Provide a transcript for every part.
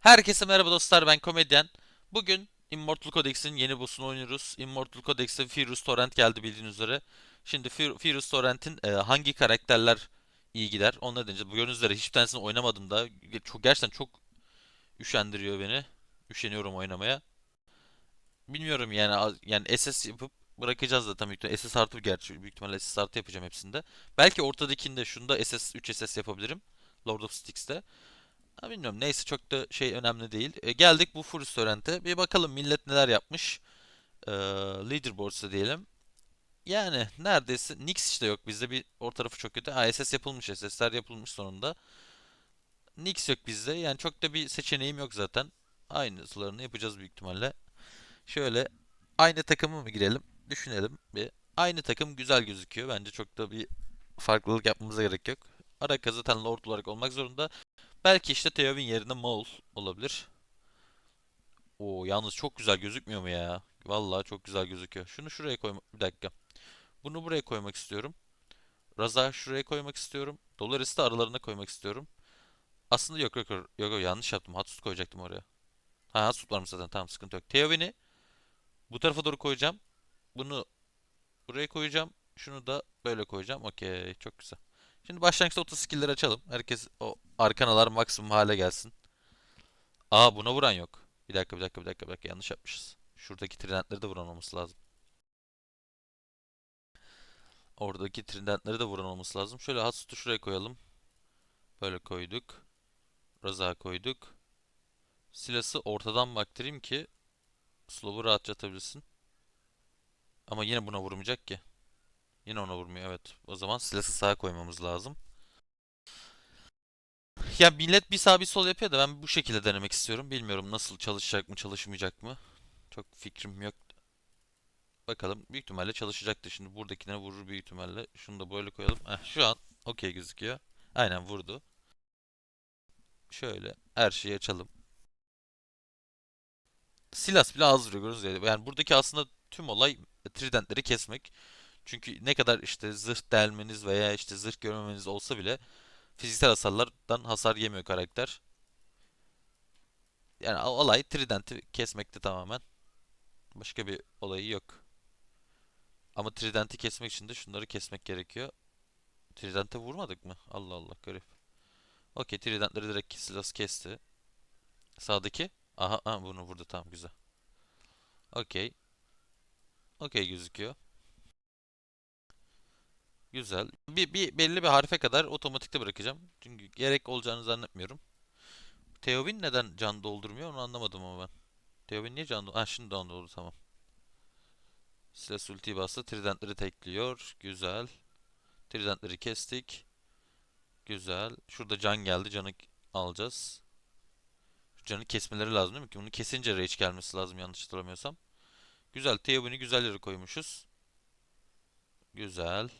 Herkese merhaba dostlar ben komedyen. Bugün Immortal Codex'in yeni boss'unu oynuyoruz. Immortal Codex'e Furious Torrent geldi bildiğiniz üzere. Şimdi Furious Torrent'in e, hangi karakterler iyi gider onları deneyeceğiz. Bu gördüğünüz üzere hiçbir tanesini oynamadım da. Çok, gerçekten çok üşendiriyor beni. Üşeniyorum oynamaya. Bilmiyorum yani yani SS yapıp bırakacağız zaten büyük ihtimalle. SS artı gerçi büyük ihtimalle SS artı yapacağım hepsinde. Belki ortadakinde şunda SS 3 SS yapabilirim. Lord of Styx'te. Ha, bilmiyorum neyse çok da şey önemli değil. E, geldik bu Furious Torrent'e. Bir bakalım millet neler yapmış. E, Leaderboards'ta diyelim. Yani neredeyse Nix işte yok. Bizde bir o tarafı çok kötü. ASS yapılmış. SS'ler yapılmış sonunda. Nix yok bizde. Yani çok da bir seçeneğim yok zaten. Aynılarını yapacağız büyük ihtimalle. Şöyle aynı takımı mı girelim? Düşünelim bir. Aynı takım güzel gözüküyor. Bence çok da bir farklılık yapmamıza gerek yok. Araka zaten Lord olarak olmak zorunda. Belki işte Theowen yerine Maul olabilir. Oo yalnız çok güzel gözükmüyor mu ya? Vallahi çok güzel gözüküyor. Şunu şuraya koymak... Bir dakika. Bunu buraya koymak istiyorum. Raza şuraya koymak istiyorum. Dolaris'i de aralarına koymak istiyorum. Aslında yok yok yok, yok, yanlış yaptım. Hatsut koyacaktım oraya. Ha Hatsut varmış zaten tamam sıkıntı yok. Theowen'i bu tarafa doğru koyacağım. Bunu buraya koyacağım. Şunu da böyle koyacağım. Okey çok güzel. Şimdi başlangıçta oto skill'leri açalım. Herkes o arkanalar maksimum hale gelsin. Aa buna vuran yok. Bir dakika bir dakika bir dakika bir dakika yanlış yapmışız. Şuradaki tridentleri de vuran olması lazım. Oradaki tridentleri de vuran olması lazım. Şöyle Hatsut'u şuraya koyalım. Böyle koyduk. Raza koyduk. Silas'ı ortadan baktırayım ki slow'u rahatça atabilsin. Ama yine buna vurmayacak ki. Yine ona vurmuyor evet. O zaman Silas'ı sağa koymamız lazım. Ya millet bir sağ bir sol yapıyor da ben bu şekilde denemek istiyorum. Bilmiyorum nasıl çalışacak mı çalışmayacak mı. Çok fikrim yok. Bakalım. Büyük ihtimalle çalışacaktır. Şimdi buradakine vurur büyük ihtimalle. Şunu da böyle koyalım. Heh, şu an okey gözüküyor. Aynen vurdu. Şöyle her şeyi açalım. Silas bile az vuruyor gördüğünüz gibi. Yani buradaki aslında tüm olay tridentleri kesmek. Çünkü ne kadar işte zırh delmeniz veya işte zırh görmemeniz olsa bile fiziksel hasarlardan hasar yemiyor karakter. Yani olay tridenti kesmekte tamamen. Başka bir olayı yok. Ama tridenti kesmek için de şunları kesmek gerekiyor. Trident'e vurmadık mı? Allah Allah garip. Okey tridentleri direkt Silas kesti. Sağdaki. Aha, aha bunu vurdu tamam güzel. Okey. Okey gözüküyor. Güzel. Bir, bir belli bir harfe kadar otomatikte bırakacağım. Çünkü gerek olacağını zannetmiyorum. Theowen neden can doldurmuyor onu anlamadım ama ben. Theowen niye can doldurdu? Ha şimdi can doldurdu tamam. Silas ultiyi bastı. Tridentleri tekliyor. Güzel. Tridentleri kestik. Güzel. Şurada can geldi. Canı alacağız. Şu canı kesmeleri lazım değil mi? Bunu kesince rage gelmesi lazım yanlış hatırlamıyorsam. Güzel. Theowen'i güzel yere koymuşuz. Güzel.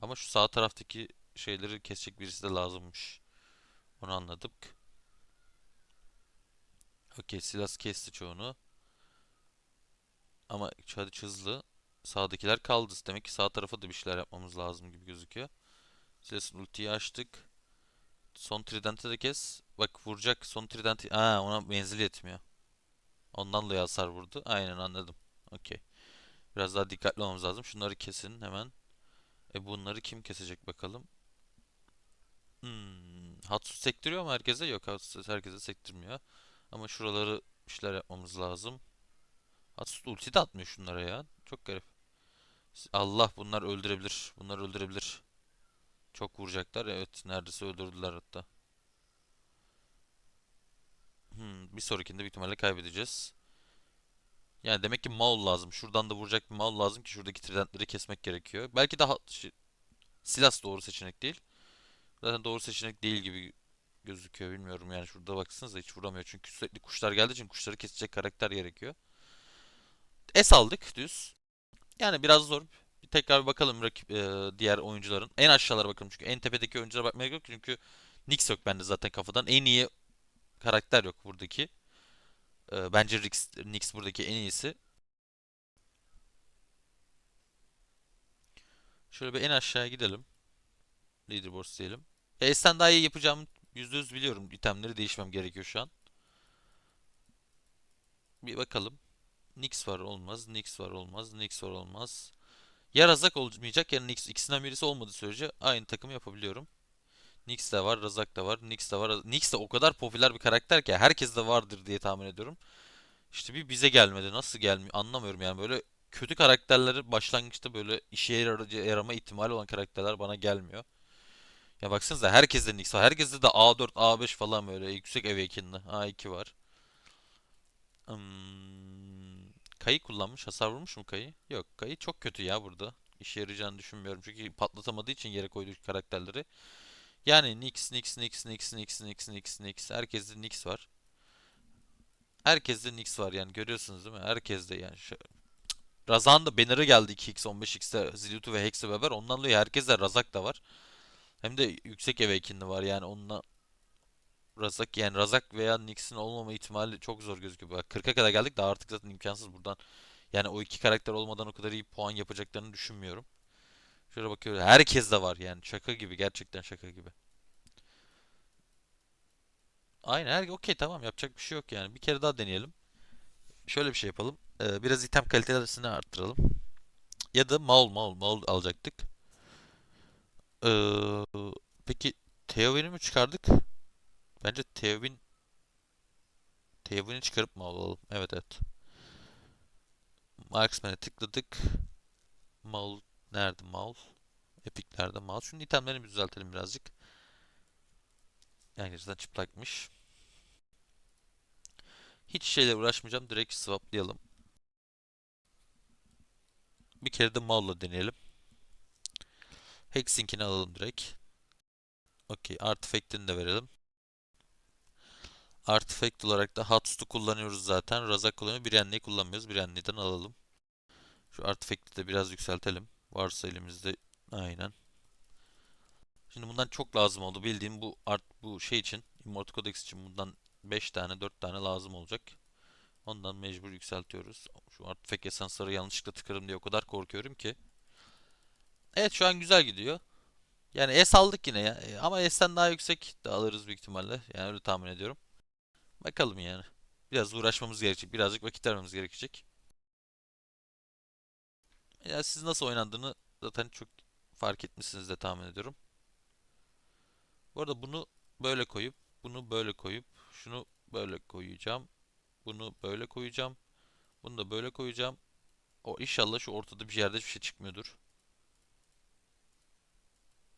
Ama şu sağ taraftaki şeyleri kesecek birisi de lazımmış. Onu anladık. Okey Silas kesti çoğunu. Ama hadi hızlı. Sağdakiler kaldı. Demek ki sağ tarafa da bir şeyler yapmamız lazım gibi gözüküyor. Silas'ın ultiyi açtık. Son trident'i de kes. Bak vuracak son trident'i. Aa ona menzil yetmiyor. Ondan dolayı hasar vurdu. Aynen anladım. Okey. Biraz daha dikkatli olmamız lazım. Şunları kesin hemen. E bunları kim kesecek bakalım. Hmm. Hatsu sektiriyor mu herkese? Yok Hatsu herkese sektirmiyor. Ama şuraları bir şeyler yapmamız lazım. Hatsu ulti de atmıyor şunlara ya. Çok garip. Allah bunlar öldürebilir. Bunlar öldürebilir. Çok vuracaklar. Evet neredeyse öldürdüler hatta. Hmm, bir sonrakinde büyük ihtimalle kaybedeceğiz. Yani demek ki Maul lazım. Şuradan da vuracak bir Maul lazım ki şuradaki tridentleri kesmek gerekiyor. Belki daha Silas doğru seçenek değil. Zaten doğru seçenek değil gibi gözüküyor bilmiyorum yani şurada baksanıza hiç vuramıyor çünkü sürekli kuşlar geldiği için kuşları kesecek karakter gerekiyor. Es aldık düz. Yani biraz zor. Bir tekrar bir bakalım rakip e, diğer oyuncuların. En aşağılara bakalım çünkü en tepedeki oyunculara bakmaya gerek yok çünkü Nix yok bende zaten kafadan. En iyi karakter yok buradaki. E, bence Rix, Nix buradaki en iyisi. Şöyle bir en aşağıya gidelim. Leaderboard diyelim. Ace'den daha iyi yapacağımı %100 biliyorum itemleri değişmem gerekiyor şu an. Bir bakalım. Nix var olmaz. Nix var olmaz. Nix var olmaz. Ya Razak olmayacak ya Nix. İkisinden birisi olmadığı sürece aynı takımı yapabiliyorum. Nix de var, Razak da var, Nix de var. Nix de o kadar popüler bir karakter ki herkes de vardır diye tahmin ediyorum. İşte bir bize gelmedi. Nasıl gelmiyor anlamıyorum yani böyle kötü karakterleri başlangıçta böyle işe yarama ihtimali olan karakterler bana gelmiyor. Ya baksanıza herkeste Nix var. Herkeste de A4, A5 falan böyle yüksek awakened'lı. A2 var. Hmm, Kayı kullanmış. Hasar vurmuş mu Kayı? Yok. Kayı çok kötü ya burada. İşe yarayacağını düşünmüyorum. Çünkü patlatamadığı için yere koyduğu karakterleri. Yani Nix, Nix, Nix, Nix, Nix, Nix, Nix, Nix. Herkeste Nix var. Herkeste Nix var yani görüyorsunuz değil mi? Herkeste yani. Şu... Razak'ın da banner'ı geldi 2x 15x'te Zilutu ve Hex'le beraber. Ondan dolayı herkeste Razak da var. Hem de yüksek awakened'ı var yani onunla Razak yani Razak veya Nix'in olmama ihtimali çok zor gözüküyor. Bak 40'a kadar geldik daha artık zaten imkansız buradan. Yani o iki karakter olmadan o kadar iyi puan yapacaklarını düşünmüyorum. Şöyle bakıyoruz. Herkes de var yani. Şaka gibi. Gerçekten şaka gibi. Aynen. Her okey tamam yapacak bir şey yok yani. Bir kere daha deneyelim. Şöyle bir şey yapalım. Ee, biraz item kalitelerini arttıralım. Ya da Maul Maul Maul alacaktık. Ee, peki Theowen'i mi çıkardık? Bence Theowen Theowen'i çıkarıp Maul alalım. Evet evet. Marksman'e tıkladık. Maul nerede Maul? Epic'lerde Maul. Şunun itemlerini bir düzeltelim birazcık. Yani zaten çıplakmış. Hiç şeyle uğraşmayacağım. Direkt swaplayalım. Bir kere de Maul'la deneyelim. Hex'inkini alalım direkt. Okey. Artifact'ini de verelim. Artifact olarak da Hatsut'u kullanıyoruz zaten. Razak kullanıyor. Brienne'yi kullanmıyoruz. Brienne'den alalım. Şu Artifact'i de biraz yükseltelim. Varsa elimizde. Aynen. Şimdi bundan çok lazım oldu. Bildiğim bu art bu şey için Immortal Codex için bundan 5 tane 4 tane lazım olacak. Ondan mecbur yükseltiyoruz. Şu Artifact esansları yanlışlıkla tıkarım diye o kadar korkuyorum ki. Evet şu an güzel gidiyor. Yani S aldık yine ya. E, Ama S'ten daha yüksek de alırız büyük ihtimalle. Yani öyle tahmin ediyorum. Bakalım yani. Biraz uğraşmamız gerekecek. Birazcık vakit vermemiz gerekecek. Ya siz nasıl oynandığını zaten çok fark etmişsiniz de tahmin ediyorum. Bu arada bunu böyle koyup, bunu böyle koyup, şunu böyle koyacağım. Bunu böyle koyacağım. Bunu da böyle koyacağım. O inşallah şu ortada bir yerde bir şey çıkmıyordur.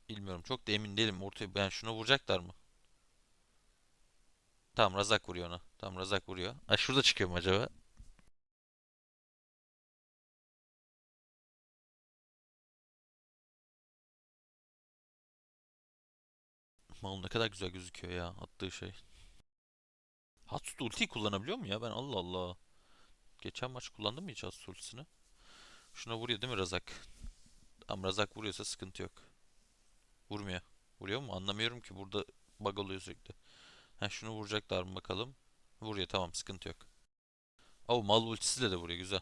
Bilmiyorum. Çok da emin değilim. Ortaya ben şuna vuracaklar mı? Tamam Razak vuruyor ona. Tamam Razak vuruyor. Ha şurada çıkıyor mu acaba? Mal ne kadar güzel gözüküyor ya attığı şey. Hatsut ultiyi kullanabiliyor mu ya? Ben Allah Allah. Geçen maç kullandım mı hiç Hatsut ultisini? Şuna vuruyor değil mi Razak? Tamam Razak vuruyorsa sıkıntı yok. Vurmuyor. Vuruyor mu? Anlamıyorum ki burada bug oluyor sürekli. Ha şunu vuracaklar mı bakalım. Vuruyor tamam sıkıntı yok. Oh mal ultisiyle de vuruyor güzel.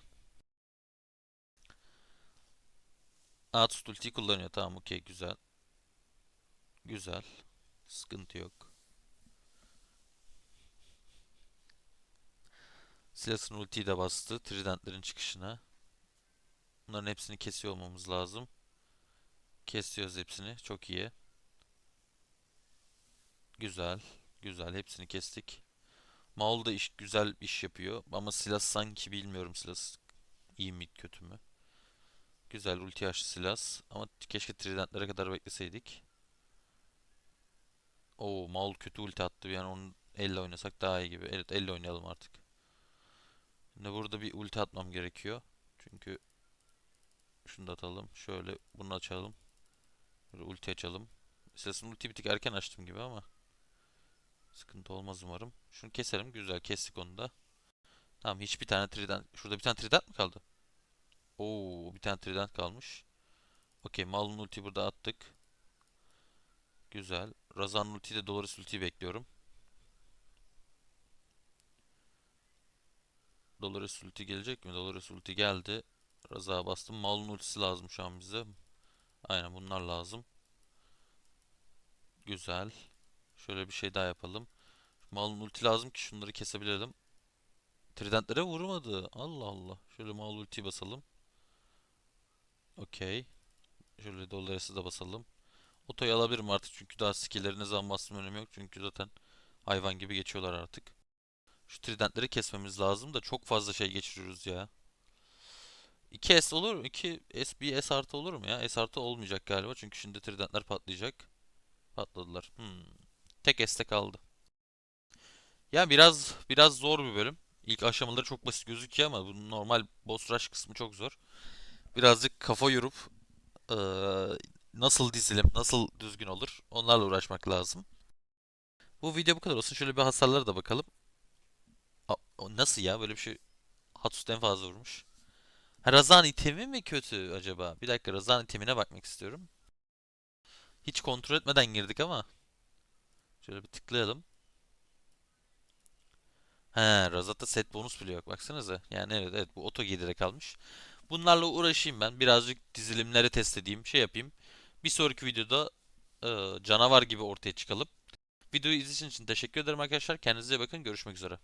Hatsut ultiyi kullanıyor tamam okey güzel. Güzel. Sıkıntı yok. Silas'ın ultiyi de bastı. Tridentlerin çıkışına. Bunların hepsini kesiyor olmamız lazım. Kesiyoruz hepsini. Çok iyi. Güzel. Güzel. Hepsini kestik. Maul da iş, güzel iş yapıyor. Ama Silas sanki bilmiyorum Silas iyi mi kötü mü. Güzel ulti açtı Silas. Ama keşke Trident'lere kadar bekleseydik. Oo Maul kötü ulti attı. Yani onu elle oynasak daha iyi gibi. Evet elle oynayalım artık. Şimdi burada bir ulti atmam gerekiyor. Çünkü şunu da atalım. Şöyle bunu açalım. Böyle ulti açalım. Sesini ulti bir tık erken açtım gibi ama. Sıkıntı olmaz umarım. Şunu keselim. Güzel kestik onu da. Tamam hiçbir tane trident. Şurada bir tane trident mi kaldı? Oo bir tane trident kalmış. Okey Mal'ın ulti burada attık. Güzel. Razan ulti de Dolores ultiyi bekliyorum. Dolores ulti gelecek mi? Dolores ulti geldi. Raza'ya bastım. Mal'ın ultisi lazım şu an bize. Aynen bunlar lazım. Güzel. Şöyle bir şey daha yapalım. Malın ulti lazım ki şunları kesebilelim. Tridentlere vurmadı. Allah Allah. Şöyle mal ultiyi basalım. Okey. Şöyle Dolores'ı da basalım. Otoyu alabilirim artık çünkü daha skill'lerine zaman bastım önemi yok. Çünkü zaten hayvan gibi geçiyorlar artık. Şu tridentleri kesmemiz lazım da çok fazla şey geçiriyoruz ya. 2 S olur mu? 2 S bir S artı olur mu ya? S artı olmayacak galiba çünkü şimdi tridentler patlayacak. Patladılar. Hmm. Tek S'te kaldı. Ya biraz biraz zor bir bölüm. İlk aşamaları çok basit gözüküyor ama bu normal boss rush kısmı çok zor. Birazcık kafa yorup eee, nasıl dizilim, nasıl düzgün olur onlarla uğraşmak lazım. Bu video bu kadar olsun. Şöyle bir hasarlara da bakalım. O nasıl ya? Böyle bir şey Hatsus en fazla vurmuş. Ha, Razan itemi mi kötü acaba? Bir dakika Razan itemine bakmak istiyorum. Hiç kontrol etmeden girdik ama. Şöyle bir tıklayalım. He, Razat'ta set bonus bile yok. Baksanıza. Yani evet evet bu oto giderek kalmış. Bunlarla uğraşayım ben. Birazcık dizilimleri test edeyim. Şey yapayım. Bir sonraki videoda e, canavar gibi ortaya çıkalım. Videoyu izlediğiniz için teşekkür ederim arkadaşlar. Kendinize iyi bakın. Görüşmek üzere.